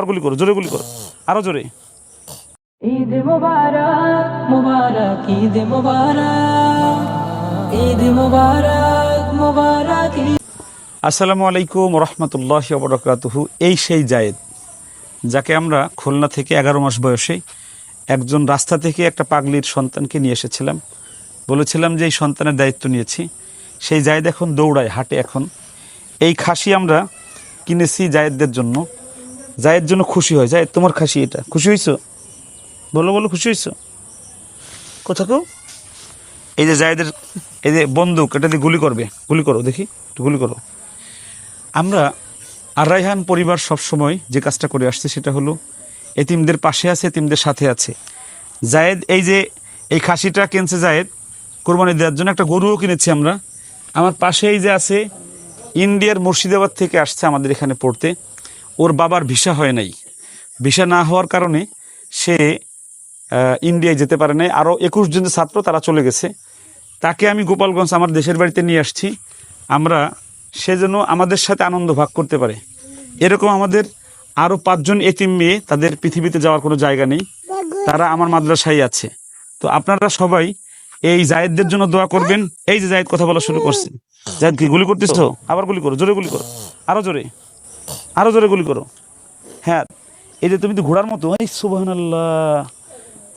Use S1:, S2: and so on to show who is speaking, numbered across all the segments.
S1: আর গুলি করো জোরে গুলি করো। আরও জোরে।
S2: ঈদ মুবারক মুবারক ঈদ মুবারক ঈদ মুবারক মুবারক
S1: আসসালামু আলাইকুম রহমতুল্লাহ বরকাতুহু। এই সেই জায়েদ যাকে আমরা খুলনা থেকে এগারো মাস বয়সে একজন রাস্তা থেকে একটা পাগলির সন্তানকে নিয়ে এসেছিলাম। বলেছিলাম যে এই সন্তানের দায়িত্ব নিয়েছি। সেই জায়েদ এখন দৌড়ায় হাটে এখন। এই খাসি আমরা কিনেছি জায়েদদের জন্য। জায়েদ জন্য খুশি হয়। জায়েদ তোমার খাসি এটা। খুশি হয়েছো বলো বলো, খুশি হয়েছো কোথা কেউ এই যে জায়েদের, এই যে বন্দুক, এটা দিয়ে গুলি করবে। গুলি করো, দেখি, একটু গুলি করো। আমরা আর রাইহান পরিবার সবসময় যে কাজটা করে আসছে সেটা হলো, এতিমদের পাশে আছে, এতিমদের সাথে আছে। জায়েদ, এই যে এই খাসিটা কিনছে জায়েদ, কোরবানি দেওয়ার জন্য একটা গরুও কিনেছি আমরা। আমার পাশে এই যে আছে, ইন্ডিয়ার মুর্শিদাবাদ থেকে আসছে আমাদের এখানে পড়তে। ওর বাবার ভিসা হয় নাই। ভিসা না হওয়ার কারণে সে ইন্ডিয়ায় যেতে পারে নাই। আরও একুশ জন ছাত্র তারা চলে গেছে। তাকে আমি গোপালগঞ্জ আমার দেশের বাড়িতে নিয়ে আসছি। আমরা, সে যেন আমাদের সাথে আনন্দ ভাগ করতে পারে। এরকম আমাদের আরও পাঁচজন এতিম মেয়ে তাদের পৃথিবীতে যাওয়ার কোনো জায়গা নেই। তারা আমার মাদ্রাসায় আছে। তো আপনারা সবাই এই জায়েদদের জন্য দোয়া করবেন। এই যে জায়েদ কথা বলা শুরু করছে। জায়েদ কি গুলি করতেছ? আবার গুলি করো, জোরে গুলি করো। আরও জোরে। আরও জোরে গুলি করো। হ্যাঁ এই যে তুমি তো ঘোড়ার মতো, এই সুবাহ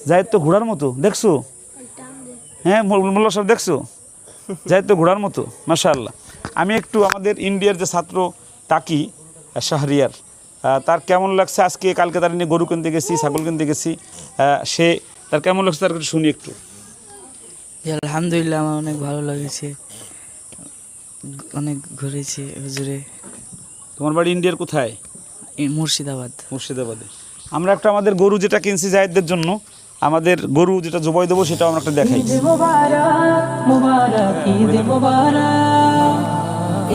S1: জায়েদ তো ঘোড়ার মতো, দেখছ? হ্যাঁ মোল্লা সাহেব, দেখছ? জায়েদ তো ঘোড়ার মতো, মাশাআল্লাহ। আমি একটু আমাদের ইন্ডিয়ার যে ছাত্র তাকি, শাহরিয়ার তার কেমন লাগছে? আজকে কালকে তার নিয়ে গরু কিনতে গেছি, ছাগল কিনতে গেছি সে তার কেমন লাগছে তার শুনি একটু।
S3: আলহামদুলিল্লাহ, আমার অনেক ভালো লেগেছে। অনেক ঘুরেছি, হুজুরে।
S1: তোমার বাড়ি ইন্ডিয়ার কোথায়?
S3: মুর্শিদাবাদ।
S1: মুর্শিদাবাদে। আমরা একটা আমাদের গরু যেটা কিনছি জায়েদদের জন্য আমাদের গরু যেটা জবাই দেবো সেটাও আমরা একটা দেখাই।
S2: ঈদ মুবারক মুবারক ঈদ মুবারক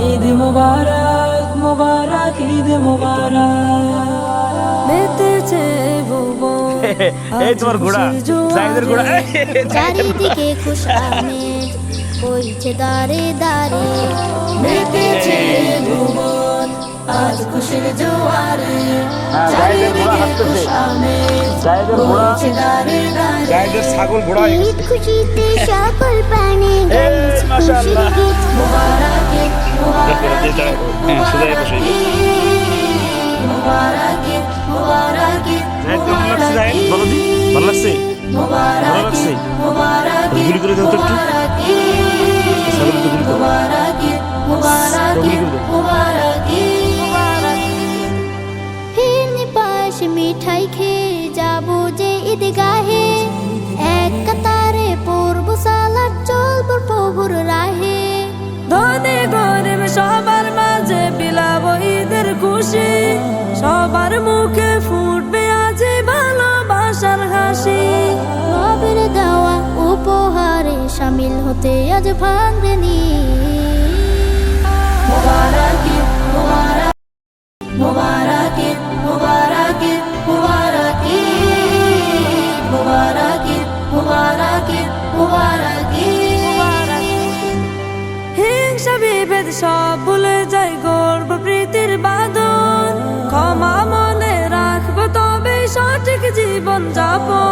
S2: ঈদ মুবারক মুবারক ঈদ মুবারক। মেতেছে ভুবন
S1: এই তোমার ঘোড়া জায়েদের ঘোড়া।
S4: চারিদিকে দারে দারে
S2: মেতেছে ভুবন আজ খুশির জোয়ারে
S1: হ্যাঁ, জায়েদের ঘোড়া
S2: বইছে দারে দারে।
S1: ছাগল ঘোড়া।
S4: ঈদ খুশিতে সকল প্রাণে গাইছে। খুশির গীত।
S2: মুবারক মুবারক মুবারক মুবারক
S1: দি ভালো লাগছে ভালো লাগছে?
S2: মুবারক
S1: গুলি করে দাও তো একটু।
S4: ঈদগাহে এক কাতারে পড়ব সালাদ চলবো প্রভুর রাহে।
S2: ধনে গরিব সবার মাঝে বিলাব ঈদের খুশি সবার মুখে ফুটবে আজ ভালোবাসার হাসি।
S4: দেওয়া উপহারে সামিল হতে আজ ভাঙনি
S2: মুবারক মুবারক মুবারক। সব ভুলে যাই গর্ব প্রীতির বাদন ক্ষমা মনে রাখব তবে সঠিক জীবন যাপন।